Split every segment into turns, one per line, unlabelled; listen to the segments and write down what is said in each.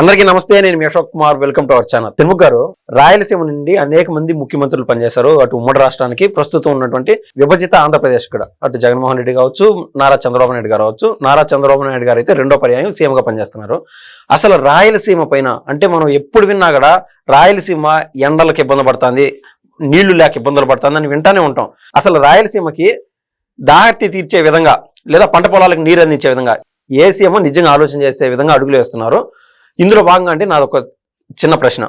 అందరికీ నమస్తే నేను మీ Ashok Kumar. Welcome to our channel. Tirumala garu Rayalaseema నుండి అనేక మంది ముఖ్యమంత్రులు పనిచేశారు. అటు ఉమ్మడి రాష్ట్రానికి ప్రస్తుతం ఉన్నటువంటి విభజిత ఆంధ్రప్రదేశ్ కూడా. అటు జగన్మోహన్ రెడ్డి కావచ్చు నారా చంద్రబాబు నాయుడు గారు కావచ్చు. నారా చంద్రబాబు నాయుడు గారు అయితే రెండో పర్యాయం సీఎంగా పనిచేస్తున్నారు. అసలు రాయలసీమ పైన అంటే మనం ఎప్పుడు విన్నా కూడా రాయలసీమ ఎండలకు ఇబ్బంది పడుతుంది నీళ్ళు లేక ఇబ్బందులు పడుతుంది అని వింటానే ఉంటాం. అసలు రాయలసీమకి దాహర్తి తీర్చే విధంగా లేదా పంట పొలాలకు నీరు అందించే విధంగా ఏ సీఎం నిజంగా ఆలోచన చేసే విధంగా అడుగులు వేస్తున్నారు? ఇందులో భాగంగా అంటే నాది ఒక చిన్న ప్రశ్న.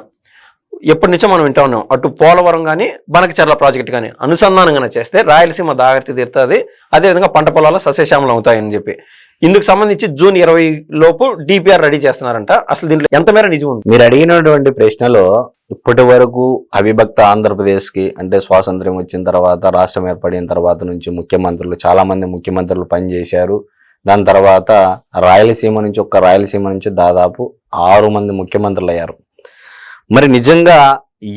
ఎప్పటి నుంచో మనం వింటా ఉన్నాం. అటు పోలవరం కానీ బనకచర్ల ప్రాజెక్ట్ కానీ అనుసంధానంగా చేస్తే రాయలసీమ దాగర్తి తీరుతుంది. అదేవిధంగా పంట పొలాలు సస్యశ్యామలం అవుతాయని చెప్పి. ఇందుకు సంబంధించి జూన్ ఇరవై లోపు డిపిఆర్ రెడీ చేస్తున్నారంట. అసలు దీంట్లో ఎంత మేర నిజం ఉంది?
మీరు అడిగినటువంటి ప్రశ్నలో ఇప్పటి వరకు అవిభక్త ఆంధ్రప్రదేశ్కి అంటే స్వాతంత్ర్యం వచ్చిన తర్వాత రాష్ట్రం ఏర్పడిన తర్వాత నుంచి ముఖ్యమంత్రులు చాలామంది ముఖ్యమంత్రులు పనిచేశారు. దాని తర్వాత రాయలసీమ నుంచి ఒక్క రాయలసీమ నుంచి దాదాపు ఆరు మంది ముఖ్యమంత్రులు అయ్యారు మరి నిజంగా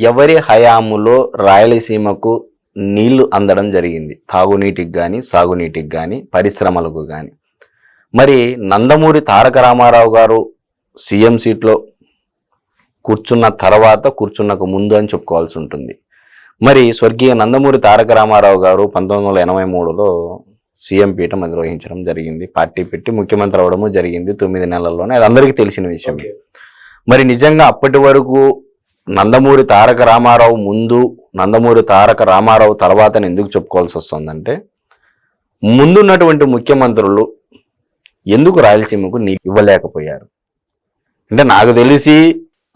ఎవరి హయాములో రాయలసీమకు నీళ్ళు అందడం జరిగింది? తాగునీటికి కానీ సాగునీటికి కానీ పరిశ్రమలకు కానీ మరి నందమూరి తారక రామారావు గారు సీఎం సీట్లో కూర్చున్న తర్వాత కూర్చున్నకు ముందు అని చెప్పుకోవాల్సి ఉంటుంది. మరి స్వర్గీయ నందమూరి తారక రామారావు గారు పంతొమ్మిది వందల ఎనభై మూడులో సీఎం పీఠం నిర్వహించడం జరిగింది. పార్టీ పెట్టి ముఖ్యమంత్రి అవడము జరిగింది తొమ్మిది నెలల్లోనే. అది అందరికీ తెలిసిన విషయమే మరి నిజంగా అప్పటి వరకు నందమూరి తారక రామారావు ముందు నందమూరి తారక రామారావు తర్వాత ఎందుకు చెప్పుకోవాల్సి వస్తుందంటే ముందున్నటువంటి ముఖ్యమంత్రులు ఎందుకు రాయలసీమకు నీళ్ళు ఇవ్వలేకపోయారు? అంటే నాకు తెలిసి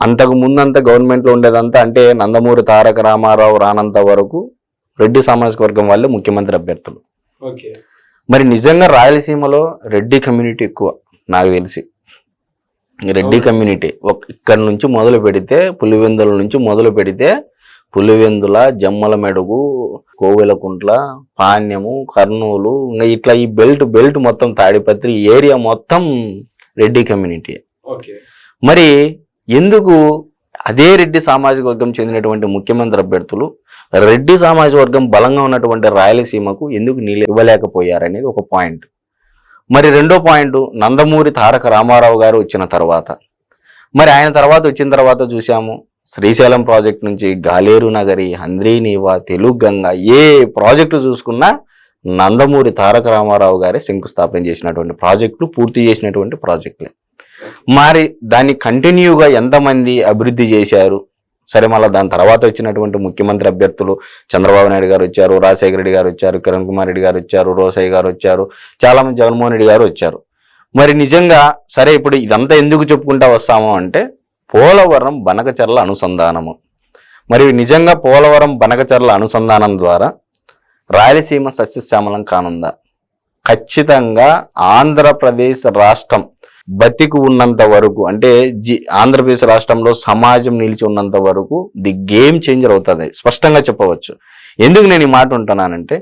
అంతకు ముందంతా గవర్నమెంట్లో ఉండేదంతా అంటే నందమూరి తారక రామారావు రానంత వరకు రెడ్డి సామాజిక వర్గం వాళ్ళే ముఖ్యమంత్రి అభ్యర్థులు. మరి నిజంగా రాయలసీమలో రెడ్డి కమ్యూనిటీ ఎక్కువ నాకు తెలిసి. రెడ్డి కమ్యూనిటీ. ఒక ఇక్కడ నుంచి మొదలు పెడితే పులివెందుల నుంచి మొదలు పెడితే పులివెందుల జమ్మల మెడుగు కోవెలకుంట్ల పాణ్యము కర్నూలు ఇంకా ఇట్లా ఈ బెల్ట్ బెల్ట్ మొత్తం తాడిపత్రి ఏరియా మొత్తం రెడ్డి కమ్యూనిటీ. మరి ఎందుకు అదే రెడ్డి సామాజిక వర్గం చెందినటువంటి ముఖ్యమంత్రి అభ్యర్థులు రెడ్డి సామాజిక వర్గం బలంగా ఉన్నటువంటి రాయలసీమకు ఎందుకు నీళ్ళు ఇవ్వలేకపోయారనేది ఒక పాయింట్ మరి రెండో పాయింట్ నందమూరి తారక రామారావు గారు వచ్చిన తర్వాత. మరి ఆయన తర్వాత వచ్చిన తర్వాత చూసాము శ్రీశైలం ప్రాజెక్ట్ నుంచి గాలేరు నగరి హంద్రీనీవా తెలుగు గంగ ఏ ప్రాజెక్టు చూసుకున్నా నందమూరి తారక రామారావు గారే శంకుస్థాపన చేసినటువంటి ప్రాజెక్టులు పూర్తి చేసినటువంటి ప్రాజెక్టులే మరి దాన్ని కంటిన్యూగా ఎంతమంది అభివృద్ధి చేశారు? సరే మళ్ళీ దాని తర్వాత వచ్చినటువంటి ముఖ్యమంత్రి అభ్యర్థులు చంద్రబాబు నాయుడు గారు వచ్చారు రాజశేఖర రెడ్డి గారు వచ్చారు కిరణ్ కుమార్ రెడ్డి గారు వచ్చారు రోసయ్య గారు వచ్చారు చాలా మంది జగన్మోహన్ రెడ్డి గారు వచ్చారు. మరి నిజంగా సరే ఇప్పుడు ఇదంతా ఎందుకు చెప్పుకుంటా వస్తాము అంటే పోలవరం బనకచర్ల అనుసంధానము. మరి నిజంగా పోలవరం బనకచర్ల అనుసంధానం ద్వారా రాయలసీమ సస్యశ్యామలం కానుందా? ఖచ్చితంగా ఆంధ్రప్రదేశ్ రాష్ట్రం బతికి ఉన్నంత వరకు అంటే జి ఆంధ్రప్రదేశ్ రాష్ట్రంలో సమాజం నిలిచి ఉన్నంత వరకు ది గేమ్ చేంజర్ అవుతుంది స్పష్టంగా చెప్పవచ్చు. ఎందుకు నేను ఈ మాట ఉంటున్నానంటే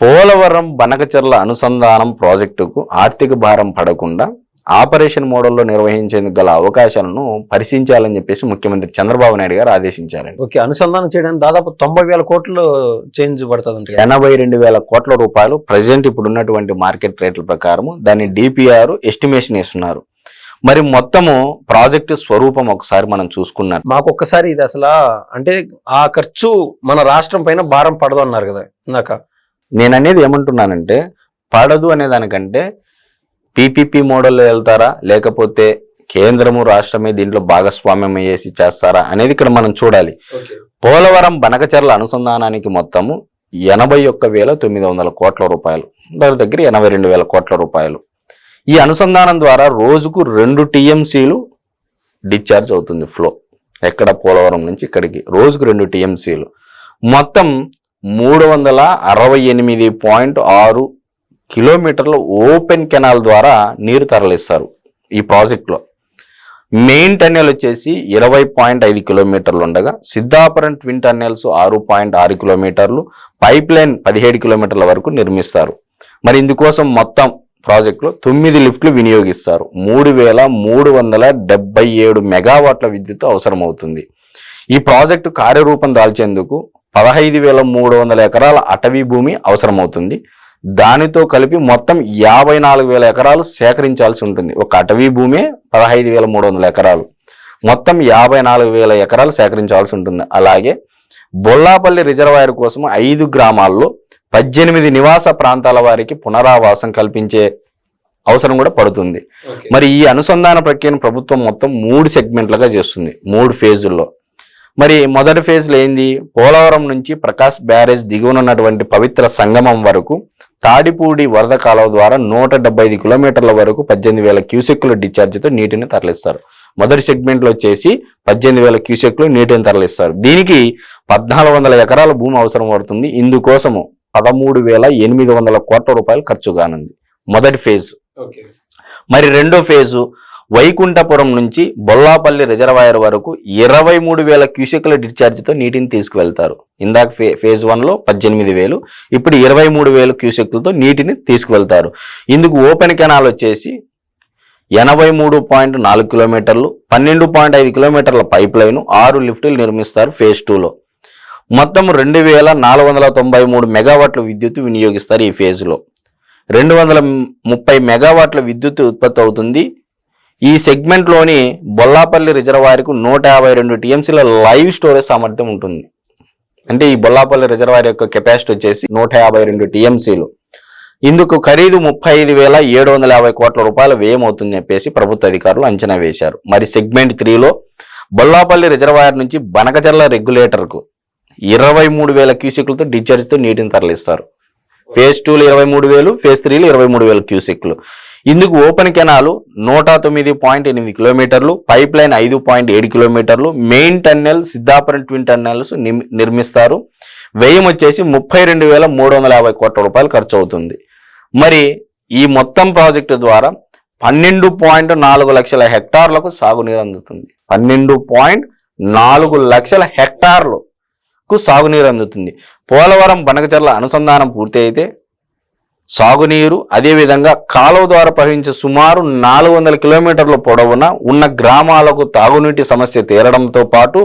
పోలవరం బనకచర్ల అనుసంధానం ప్రాజెక్టుకు ఆర్థిక భారం పడకుండా ఆపరేషన్ మోడల్లో నిర్వహించేందుకు గల అవకాశాలను పరిశీలించాలని చెప్పేసి ముఖ్యమంత్రి చంద్రబాబు నాయుడు గారు ఆదేశించారండి.
ఓకే అనుసంధానం చేయడానికి దాదాపు తొంభై వేల కోట్లు చేంజ్ పడుతుంది
ఎనభై రెండు వేల కోట్ల రూపాయలు ప్రజెంట్ ఇప్పుడు ఉన్నటువంటి మార్కెట్ రేట్ల ప్రకారం దాన్ని డిపిఆర్ ఎస్టిమేషన్ వేస్తున్నారు. మరి మొత్తము ప్రాజెక్టు స్వరూపం ఒకసారి మనం చూసుకున్నాం
మాకు ఒక్కసారి ఇది అసలు అంటే ఆ ఖర్చు మన రాష్ట్రం పైన భారం పడదు అన్నారు కదా ఇందాక.
నేను అనేది ఏమంటున్నానంటే పడదు అనే దానికంటే పీపీపీ మోడల్లో వెళ్తారా? లేకపోతే కేంద్రము రాష్ట్రమే దీంట్లో భాగస్వామ్యం అయ్యేసి చేస్తారా అనేది ఇక్కడ మనం చూడాలి. పోలవరం బనకచర్ల అనుసంధానానికి మొత్తము ఎనభై ఒక్క వేల తొమ్మిది వందల కోట్ల రూపాయలు. దాని దగ్గర ఎనభై రెండు వేల కోట్ల రూపాయలు. ఈ అనుసంధానం ద్వారా రోజుకు రెండు టీఎంసీలు డిశ్చార్జ్ అవుతుంది ఫ్లో. ఎక్కడ? పోలవరం నుంచి ఇక్కడికి. రోజుకు రెండు టీఎంసీలు. మొత్తం మూడు వందల అరవై ఎనిమిది పాయింట్ ఆరు కిలోమీటర్ల ఓపెన్ కెనాల్ ద్వారా నీరు తరలిస్తారు ఈ ప్రాజెక్టులో. మెయిన్ టన్నెల్ వచ్చేసి ఇరవై పాయింట్ ఐదు కిలోమీటర్లు ఉండగా సిద్ధాపురం ట్విన్ టన్నెల్స్ ఆరు పాయింట్ ఆరు కిలోమీటర్లు పైప్ లైన్ పదిహేడు కిలోమీటర్ల వరకు నిర్మిస్తారు. మరి ఇందుకోసం మొత్తం ప్రాజెక్టులో తొమ్మిది లిఫ్ట్లు వినియోగిస్తారు. మూడు వేల మూడు వందల డెబ్బై ఏడు మెగావాట్ల విద్యుత్ అవసరమవుతుంది. ఈ ప్రాజెక్టు కార్యరూపం దాల్చేందుకు పదహైదు వేల మూడు వందల ఎకరాల అటవీ భూమి అవసరమవుతుంది. దానితో కలిపి మొత్తం యాభై నాలుగు వేల ఎకరాలు సేకరించాల్సి ఉంటుంది. ఒక అటవీ భూమే పదహైదు వేల మూడు వందల ఎకరాలు. మొత్తం యాభై నాలుగు వేల ఎకరాలు సేకరించాల్సి ఉంటుంది. అలాగే బొల్లాపల్లి రిజర్వాయర్ కోసం ఐదు గ్రామాల్లో పద్దెనిమిది నివాస ప్రాంతాల వారికి పునరావాసం కల్పించే అవసరం కూడా పడుతుంది. మరి ఈ అనుసంధాన ప్రక్రియను ప్రభుత్వం మొత్తం మూడు సెగ్మెంట్లుగా చేస్తుంది. మూడు ఫేజుల్లో. మరి మొదటి ఫేజ్లో ఏంది? పోలవరం నుంచి ప్రకాశ్ బ్యారేజ్ దిగువనున్నటువంటి పవిత్ర సంగమం వరకు తాడిపూడి వరద కాలువ ద్వారా నూట డెబ్బై ఐదు కిలోమీటర్ల వరకు పద్దెనిమిది వేల క్యూసెక్కుల డిశ్చార్జితో నీటిని తరలిస్తారు. మొదటి సెగ్మెంట్లో వచ్చేసి పద్దెనిమిది వేల క్యూసెక్లు నీటిని తరలిస్తారు. దీనికి పద్నాలుగు వందల ఎకరాల భూమి అవసరం పడుతుంది. ఇందుకోసము పదమూడు వేల ఎనిమిది వందల కోట్ల రూపాయలు ఖర్చు కానుంది. మొదటి ఫేజ్. మరి రెండో ఫేజు వైకుంఠపురం నుంచి బొల్లాపల్లి రిజర్వాయర్ వరకు ఇరవై మూడు వేల క్యూసెక్ల డిశ్చార్జ్తో నీటిని తీసుకువెళ్తారు. ఇందాక ఫే ఫేజ్ వన్లో పద్దెనిమిది వేలు ఇప్పుడు ఇరవై మూడు వేల క్యూసెక్లతో నీటిని తీసుకువెళ్తారు. ఇందుకు ఓపెన్ కెనాల్ వచ్చేసి ఎనభై మూడు పాయింట్ నాలుగు కిలోమీటర్లు పన్నెండు పాయింట్ ఐదు కిలోమీటర్ల పైప్ లైన్ ఆరు లిఫ్టులు నిర్మిస్తారు ఫేజ్ టూలో. మొత్తం రెండు వేల నాలుగు వందల తొంభై మూడు మెగావాట్ల విద్యుత్ వినియోగిస్తారు ఈ ఫేజ్లో. రెండు వందల ముప్పై మెగావాట్ల విద్యుత్ ఉత్పత్తి అవుతుంది. ఈ సెగ్మెంట్లోని బొల్లాపల్లి రిజర్వాయర్కు నూట యాభై రెండు టీఎంసీల లైవ్ స్టోరేజ్ సామర్థ్యం ఉంటుంది. అంటే ఈ బొల్లాపల్లి రిజర్వాయర్ యొక్క కెపాసిటీ వచ్చేసి నూట యాభై రెండు టీఎంసీలు. ఇందుకు ఖరీదు ముప్పై ఐదు వేల ఏడు వందల యాభై కోట్ల రూపాయల వ్యయం అవుతుందని చెప్పేసి ప్రభుత్వ అధికారులు అంచనా వేశారు. మరి సెగ్మెంట్ త్రీలో బొల్లాపల్లి రిజర్వాయర్ నుంచి బనకచర్ల రెగ్యులేటర్కు ఇరవై మూడు వేల క్యూసిక్లతో డిశ్చార్జ్తో నీటిని తరలిస్తారు. ఫేజ్ టూలో ఇరవై మూడు వేలు ఫేజ్ త్రీలో ఇరవై మూడు వేల క్యూసిక్లు. ఇందుకు ఓపెన్ కెనాలు నూట తొమ్మిది పాయింట్ ఎనిమిది కిలోమీటర్లు పైప్ లైన్ ఐదు పాయింట్ ఏడు కిలోమీటర్లు main tunnel Siddhapuram twin tunnels నిర్మిస్తారు. వ్యయం వచ్చేసి ముప్పై రెండు వేల మూడు వందల యాభై కోట్ల రూపాయలు ఖర్చు అవుతుంది. మరి ఈ మొత్తం ప్రాజెక్టు ద్వారా పన్నెండు పాయింట్ నాలుగు లక్షల హెక్టార్లకు సాగునీరు అందుతుంది. పన్నెండు పాయింట్ నాలుగు లక్షల హెక్టార్లకు సాగునీరు అందుతుంది. పోలవరం బనకచర్ల అనుసంధానం పూర్తి అయితే సాగునీరు అదేవిధంగా కాలువ ద్వారా ప్రవహించే సుమారు నాలుగు వందల కిలోమీటర్ల పొడవున ఉన్న గ్రామాలకు తాగునీటి సమస్య తీరడంతో పాటు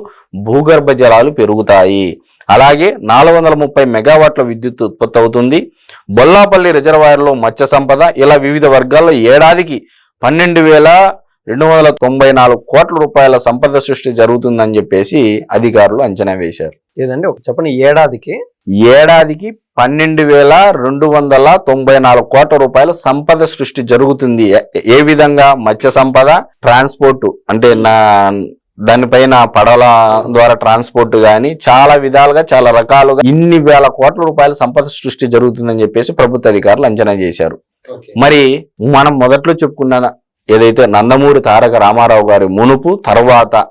భూగర్భ జలాలు పెరుగుతాయి. అలాగే నాలుగు వందల ముప్పై మెగావాట్ల విద్యుత్ ఉత్పత్తి అవుతుంది. బొల్లాపల్లి రిజర్వాయర్లో మత్స్య సంపద ఇలా వివిధ వర్గాల్లో ఏడాదికి పన్నెండు వేల రెండు వందల తొంభై నాలుగు కోట్ల రూపాయల సంపద సృష్టి జరుగుతుందని చెప్పేసి అధికారులు అంచనా వేశారు.
ఏదండి? ఒక చెప్పండి ఏడాదికి?
ఏడాదికి పన్నెండు వేల రెండు వందల తొంభై నాలుగు కోట్ల రూపాయల సంపద సృష్టి జరుగుతుంది. ఏ- విధంగా? మత్స్య సంపద ట్రాన్స్పోర్ట్ అంటే నా దానిపైన పడవల ద్వారా ట్రాన్స్పోర్ట్ గాని చాలా విధాలుగా చాలా రకాలుగా ఇన్ని వేల కోట్ల రూపాయల సంపద సృష్టి జరుగుతుందని చెప్పేసి ప్రభుత్వ అధికారులు అంచనా చేశారు. మరి మనం మొదట్లో చెప్పుకున్న ఏదైతే నందమూరి తారక రామారావు గారి మునుపు తర్వాత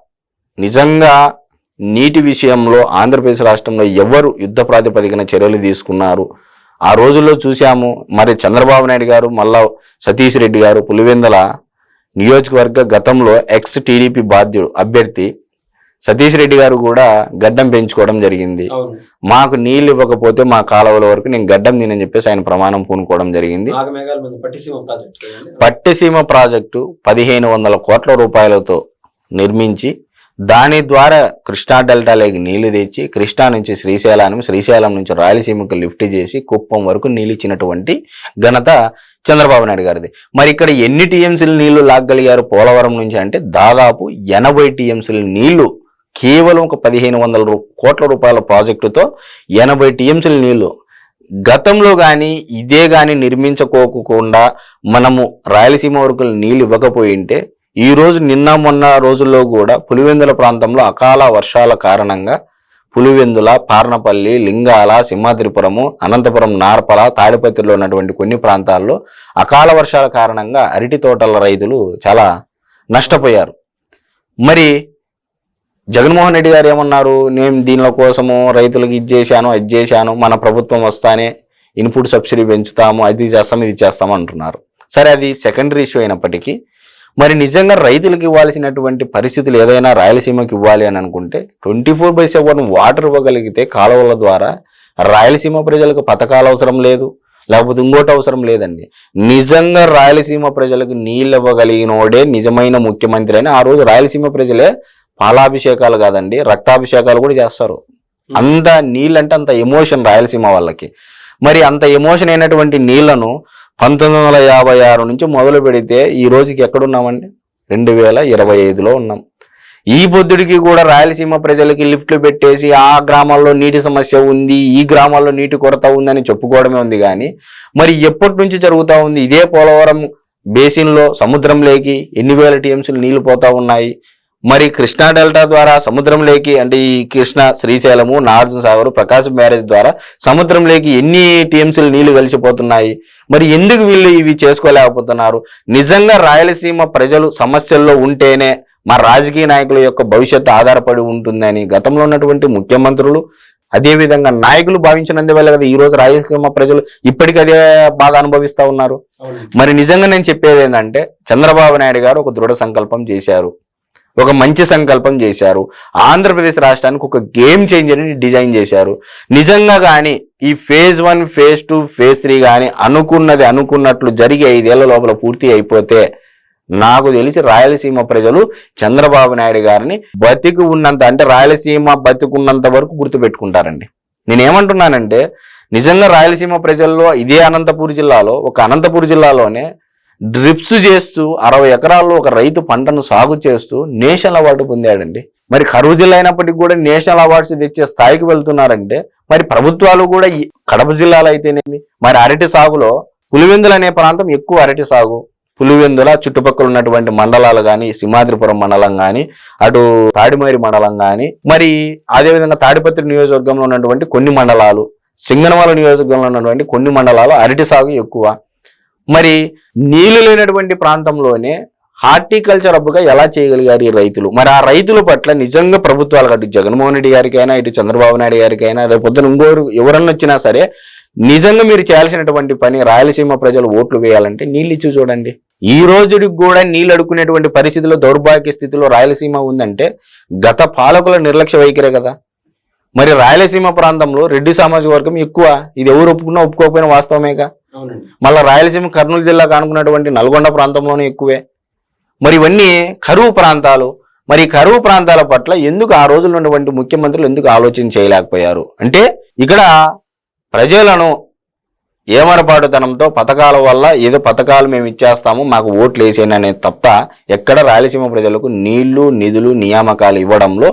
నిజంగా నీటి విషయంలో ఆంధ్రప్రదేశ్ రాష్ట్రంలో ఎవరు యుద్ధ ప్రాతిపదికన చర్యలు తీసుకున్నారు? ఆ రోజుల్లో చూశాము మరి చంద్రబాబు నాయుడు గారు మళ్ళా సతీష్ రెడ్డి గారు పులివెందల నియోజకవర్గ గతంలో ఎక్స్ టీడీపీ బాధ్యుడు అభ్యర్థి సతీష్ రెడ్డి గారు కూడా గడ్డం పెంచుకోవడం జరిగింది. మాకు నీళ్ళు ఇవ్వకపోతే మా కాలువల వరకు నేను గడ్డం తినని చెప్పేసి ఆయన ప్రమాణం పూనుకోవడం జరిగింది?
పట్టిసీమ ప్రాజెక్టు
పదిహేను వందల కోట్ల రూపాయలతో నిర్మించి దాని ద్వారా కృష్ణా డెల్టాలోకి నీళ్ళు తెచ్చి కృష్ణా నుంచి శ్రీశైలం శ్రీశైలం నుంచి రాయలసీమకు లిఫ్ట్ చేసి కుప్పం వరకు నీళ్ళు ఇచ్చినటువంటి ఘనత చంద్రబాబు నాయుడు గారిది. మరి ఇక్కడ ఎన్ని టీఎంసీలు నీళ్ళు లాగలిగారు పోలవరం నుంచి అంటే దాదాపు ఎనభై టీఎంసీలు నీళ్ళు కేవలం ఒక పదిహేను వందల రూ- కోట్ల రూపాయల ప్రాజెక్టుతో ఎనభై టీఎంసీల నీళ్ళు. గతంలో కానీ ఇదే కానీ నిర్మించుకోకుండా మనము రాయలసీమ వరకు నీళ్ళు ఇవ్వకపోయింటే ఈ రోజు నిన్న మొన్న రోజుల్లో కూడా పులివెందుల ప్రాంతంలో అకాల వర్షాల కారణంగా పులివెందుల పార్నపల్లి లింగాల సింహాద్రిపురము అనంతపురం నార్పల తాడిపత్రిలో ఉన్నటువంటి కొన్ని ప్రాంతాల్లో అకాల వర్షాల కారణంగా అరటి తోటల రైతులు చాలా నష్టపోయారు. మరి జగన్మోహన్ రెడ్డి గారు ఏమన్నారు? నేను దీనిల కోసము రైతులకు ఇది చేశాను అది చేశాను మన ప్రభుత్వం వస్తానే ఇన్పుట్ సబ్సిడీ పెంచుతాము అది చేస్తాము ఇది చేస్తాము అంటున్నారు. సరే అది సెకండరీ ఇష్యూ అయినప్పటికీ మరి నిజంగా రైతులకు ఇవ్వాల్సినటువంటి పరిస్థితులు ఏదైనా రాయలసీమకి ఇవ్వాలి అని అనుకుంటే twenty four by seven water ఇవ్వగలిగితే కాలువల ద్వారా రాయలసీమ ప్రజలకు పథకాలు అవసరం లేదు లేకపోతే ఇంకోటి అవసరం లేదండి. నిజంగా రాయలసీమ ప్రజలకు నీళ్ళు ఇవ్వగలిగినోడే నిజమైన ముఖ్యమంత్రి అని ఆ రోజు రాయలసీమ ప్రజలే పాలాభిషేకాలు కాదండి రక్తాభిషేకాలు కూడా చేస్తారు. అంత నీళ్ళంటే అంత ఎమోషన్ రాయలసీమ వాళ్ళకి. మరి అంత ఎమోషన్ అయినటువంటి నీళ్ళను పంతొమ్మిది వందల యాభై ఆరు నుంచి మొదలు పెడితే ఈ రోజుకి ఎక్కడున్నామండి? రెండు వేల ఇరవై ఐదులో ఉన్నాం. ఈ పొద్దుడికి కూడా రాయలసీమ ప్రజలకి లిఫ్ట్లు పెట్టేసి ఆ గ్రామాల్లో నీటి సమస్య ఉంది ఈ గ్రామాల్లో నీటి కొరత ఉందని చెప్పుకోవడమే ఉంది కానీ మరి ఎప్పటి నుంచి జరుగుతూ ఉంది? ఇదే పోలవరం బేసిన్లో సముద్రంలోకి ఎన్ని వేల టీఎంసీలు నీళ్ళు పోతా ఉన్నాయి? మరి కృష్ణా డెల్టా ద్వారా సముద్రంలోకి అంటే ఈ కృష్ణ శ్రీశైలము నాగార్జున సాగర్ ప్రకాశం బ్యారేజ్ ద్వారా సముద్రంలోకి ఎన్ని టీఎంసీలు నీళ్ళు కలిసిపోతున్నాయి? మరి ఎందుకు వీళ్ళు ఇవి చేసుకోలేకపోతున్నారు? నిజంగా రాయలసీమ ప్రజలు సమస్యల్లో ఉంటేనే మా రాజకీయ నాయకుల యొక్క భవిష్యత్తు ఆధారపడి ఉంటుందని గతంలో ఉన్నటువంటి ముఖ్యమంత్రులు అదే విధంగా నాయకులు భావించినందువల్ల కదా ఈ రోజు రాయలసీమ ప్రజలు ఇప్పటికీ అదే బాధ అనుభవిస్తా ఉన్నారు. మరి నిజంగా నేను చెప్పేది ఏంటంటే చంద్రబాబు నాయుడు గారు ఒక దృఢ సంకల్పం చేశారు. ఒక మంచి సంకల్పం చేశారు. ఆంధ్రప్రదేశ్ రాష్ట్రానికి ఒక గేమ్ చేంజర్ని డిజైన్ చేశారు. నిజంగా కానీ ఈ phase one phase two phase three కానీ అనుకున్నది అనుకున్నట్లు జరిగి ఐదేళ్ళ లోపల పూర్తి అయిపోతే నాకు తెలిసి రాయలసీమ ప్రజలు చంద్రబాబు నాయుడు గారిని బతికి ఉన్నంత అంటే రాయలసీమ బతికున్నంత వరకు గుర్తుపెట్టుకుంటారండి. నేనేమంటున్నానంటే నిజంగా రాయలసీమ ప్రజల్లో ఇదే అనంతపూర్ జిల్లాలో ఒక అనంతపూర్ జిల్లాలోనే డ్రిప్స్ చేస్తూ అరవై ఎకరాల్లో ఒక రైతు పంటను సాగు చేస్తూ నేషనల్ అవార్డు పొందాడండి. మరి కరువు జిల్లా అయినప్పటికీ కూడా నేషనల్ అవార్డ్స్ తెచ్చే స్థాయికి వెళ్తున్నారంటే మరి ప్రభుత్వాలు కూడా ఈ కడప జిల్లాలో అయితేనేమి? మరి అరటి సాగులో పులివెందులు అనే ప్రాంతం ఎక్కువ అరటి సాగు. పులివెందుల చుట్టుపక్కల ఉన్నటువంటి మండలాలు కానీ సింహాద్రిపురం మండలం కానీ అటు తాడిమేరి మండలం కానీ మరి అదేవిధంగా తాడిపత్రి నియోజకవర్గంలో ఉన్నటువంటి కొన్ని మండలాలు సింగనవాల నియోజకవర్గంలో ఉన్నటువంటి కొన్ని మండలాలు అరటి సాగు ఎక్కువ. మరి నీళ్ళు లేనటువంటి ప్రాంతంలోనే హార్టికల్చర్ అబ్బుగా ఎలా చేయగలిగారు ఈ రైతులు? మరి ఆ రైతుల పట్ల నిజంగా ప్రభుత్వాలు అటు జగన్మోహన్ రెడ్డి గారికైనా ఇటు చంద్రబాబు నాయుడు గారికైనా రేపొద్దున ఇంకోరు ఎవరన్నా వచ్చినా సరే నిజంగా మీరు చేయాల్సినటువంటి పని రాయలసీమ ప్రజలు ఓట్లు వేయాలంటే నీళ్ళు ఇచ్చి చూడండి. ఈ రోజుకి కూడా నీళ్ళు అడుక్కునేటువంటి పరిస్థితిలో దౌర్భాగ్య స్థితిలో రాయలసీమ ఉందంటే గత పాలకుల నిర్లక్ష్య వైఖరే కదా. మరి రాయలసీమ ప్రాంతంలో రెడ్డి సామాజిక వర్గం ఎక్కువ. ఇది ఎవరు ఒప్పుకున్నా ఒప్పుకోకపోయినా వాస్తవమేగా. మళ్ళీ రాయలసీమ కర్నూలు జిల్లా కానుకున్నటువంటి నల్గొండ ప్రాంతంలోనే ఎక్కువే. మరి ఇవన్నీ కరువు ప్రాంతాలు. మరి కరువు ప్రాంతాల పట్ల ఎందుకు ఆ రోజులు ఉన్నటువంటి ముఖ్యమంత్రులు ఎందుకు ఆలోచన చేయలేకపోయారు? అంటే ఇక్కడ ప్రజలను ఏమరపాటుతనంతో పథకాల వల్ల ఏదో పథకాలు మేము ఇచ్చేస్తాము మాకు ఓట్లు వేసేయని అనేది తప్ప ఎక్కడ రాయలసీమ ప్రజలకు నీళ్ళు నిధులు నియామకాలు ఇవ్వడంలో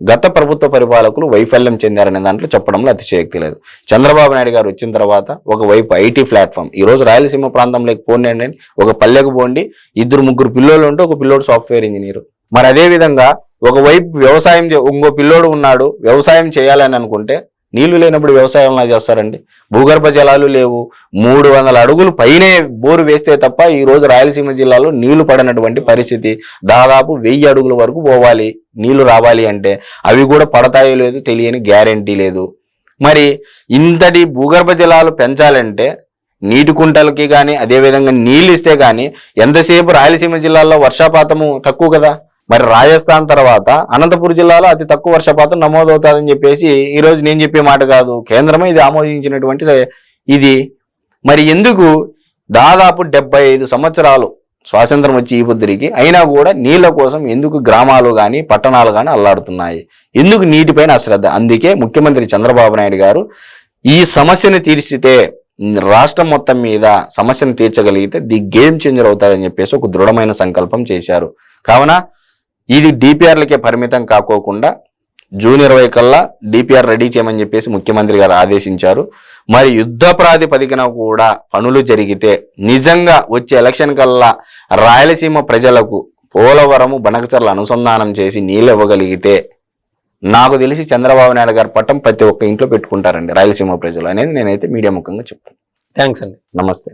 గత ప్రభుత్వ పరిపాలకులు వైఫల్యం చెందారనే దాంట్లో చెప్పడంలో అతిశయక్తి లేదు. చంద్రబాబు నాయుడు గారు వచ్చిన తర్వాత ఒకవైపు ఐటీ ప్లాట్ఫామ్ ఈ రోజు రాయలసీమ ప్రాంతంలోకి పోండి ఒక పల్లెకు పోండి ఇద్దరు ముగ్గురు పిల్లోళ్ళు ఉంటే ఒక పిల్లోడు సాఫ్ట్వేర్ ఇంజనీర్. మరి అదే విధంగా ఒకవైపు వ్యవసాయం చే- ఇంకో పిల్లోడు ఉన్నాడు వ్యవసాయం చేయాలని అనుకుంటే నీళ్ళు లేనప్పుడు వ్యవసాయం ఎలా చేస్తారండి? భూగర్భ జలాలు లేవు. మూడు వందల అడుగులు పైనే బోరు వేస్తే తప్ప ఈ రోజు రాయలసీమ జిల్లాలో నీళ్ళు పడినటువంటి పరిస్థితి. దాదాపు వెయ్యి అడుగుల వరకు పోవాలి నీళ్ళు రావాలి అంటే. అవి కూడా పడతాయో లేదు తెలియని గ్యారెంటీ లేదు. మరి ఇంతటి భూగర్భ జలాలు పెంచాలంటే నీటి కుంటలకి కానీ అదేవిధంగా నీళ్ళు ఇస్తే కానీ ఎంతసేపు రాయలసీమ జిల్లాలో వర్షపాతము తక్కువ కదా? మరి రాజస్థాన్ తర్వాత అనంతపురం జిల్లాలో అతి తక్కువ వర్షపాతం నమోదవుతుందని చెప్పేసి ఈరోజు నేను చెప్పే మాట కాదు. కేంద్రమే ఇది ఆమోదించినటువంటి ఇది. మరి ఎందుకు దాదాపు డెబ్బై ఐదు సంవత్సరాలు స్వాతంత్రం వచ్చి ఈ పొద్దురికి అయినా కూడా నీళ్ళ కోసం ఎందుకు గ్రామాలు కానీ పట్టణాలు కానీ అల్లాడుతున్నాయి? ఎందుకు నీటిపైన అశ్రద్ధ? అందుకే ముఖ్యమంత్రి చంద్రబాబు నాయుడు గారు ఈ సమస్యను తీర్చితే రాష్ట్రం మొత్తం మీద సమస్యను తీర్చగలిగితే ది గేమ్ చేంజర్ అవుతారని చెప్పేసి ఒక దృఢమైన సంకల్పం చేశారు. కావున ఇది డిపిఆర్లకే పరిమితం కాకోకుండా జూన్ ఇరవై కల్లా డిపిఆర్ రెడీ చేయమని చెప్పేసి ముఖ్యమంత్రి గారు ఆదేశించారు. మరి యుద్ధ ప్రాతిపదికన కూడా పనులు జరిగితే నిజంగా వచ్చే ఎలక్షన్ కల్లా రాయలసీమ ప్రజలకు పోలవరము బనకచర్ల అనుసంధానం చేసి నీళ్ళు ఇవ్వగలిగితే నాకు తెలిసి చంద్రబాబు నాయుడు గారి పట్టం ప్రతి ఒక్క ఇంట్లో పెట్టుకుంటారండి రాయలసీమ ప్రజలు అనేది నేనైతే మీడియా ముఖంగా చెప్తాను.
థ్యాంక్స్ అండి.
నమస్తే.